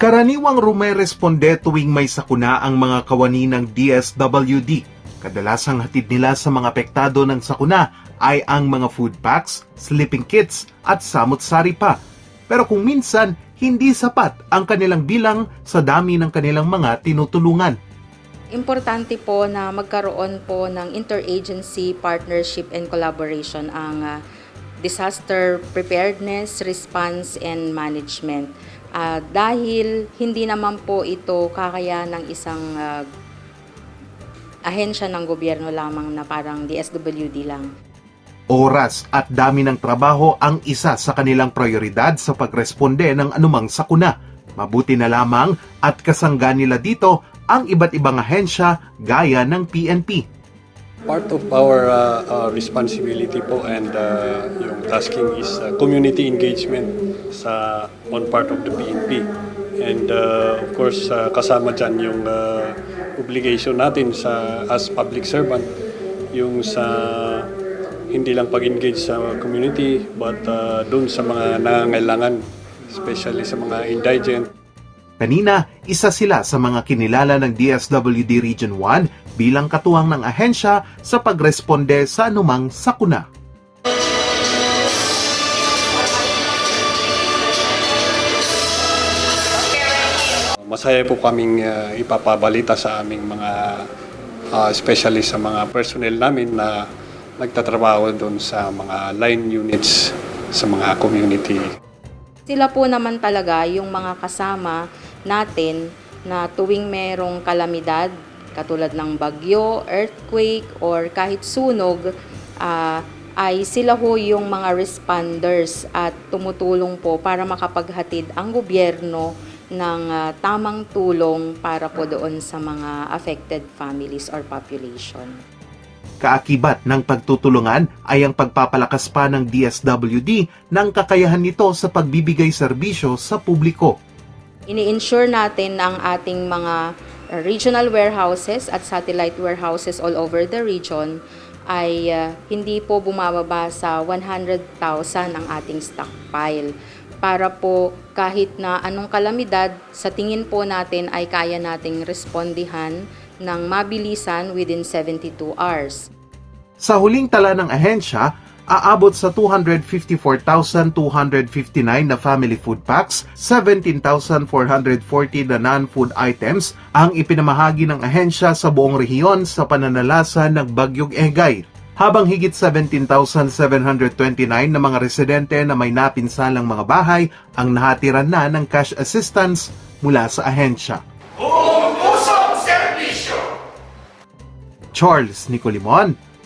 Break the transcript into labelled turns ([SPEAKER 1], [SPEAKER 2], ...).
[SPEAKER 1] Karaniwang rumeresponde tuwing may sakuna ang mga kawani ng DSWD. Kadalasang hatid nila sa mga apektado ng sakuna ay ang mga food packs, sleeping kits at samot-sari pa. Pero kung minsan, hindi sapat ang kanilang bilang sa dami ng kanilang mga tinutulungan.
[SPEAKER 2] Importante po na magkaroon po ng interagency partnership and collaboration ang ah, disaster preparedness, response, and management. Ah, dahil hindi naman po ito kakaya ng isang ah, ahensya ng gobyerno lamang na parang DSWD lang.
[SPEAKER 1] Oras at dami ng trabaho ang isa sa kanilang prioridad sa pagresponde ng anumang sakuna. Mabuti na lamang at kasangga nila dito ang iba't ibang ahensya gaya ng PNP.
[SPEAKER 3] Part of our uh, uh, responsibility po and uh, yung tasking is uh, community engagement sa on part of the PNP. And uh, of course, uh, kasama dyan yung uh, obligation natin sa as public servant, yung sa hindi lang pag-engage sa community but uh, doon sa mga nangangailangan, especially sa mga indigent.
[SPEAKER 1] Kanina, isa sila sa mga kinilala ng DSWD Region 1 bilang katuwang ng ahensya sa pagresponde sa anumang sakuna.
[SPEAKER 3] Masaya po kaming uh, ipapabalita sa aming mga, uh, especially sa mga personnel namin na nagtatrabaho doon sa mga line units sa mga community.
[SPEAKER 2] Sila po naman talaga yung mga kasama natin na tuwing merong kalamidad, katulad ng bagyo, earthquake, or kahit sunog, ah, ay sila ho yung mga responders at tumutulong po para makapaghatid ang gobyerno ng ah, tamang tulong para po doon sa mga affected families or population.
[SPEAKER 1] Kaakibat ng pagtutulungan ay ang pagpapalakas pa ng DSWD ng kakayahan nito sa pagbibigay serbisyo sa publiko.
[SPEAKER 2] Ini-ensure natin na ang ating mga uh, regional warehouses at satellite warehouses all over the region ay uh, hindi po bumababa sa 100,000 ang ating stockpile para po kahit na anong kalamidad sa tingin po natin ay kaya nating respondihan ng mabilisan within 72 hours.
[SPEAKER 1] Sa huling tala ng ahensya, aabot sa 254,259 na family food packs, 17,440 na non-food items ang ipinamahagi ng ahensya sa buong rehiyon sa pananalasa ng Bagyog Egay. Habang higit 17,729 na mga residente na may napinsalang mga bahay ang nahatiran na ng cash assistance mula sa ahensya. Charles Nicolimon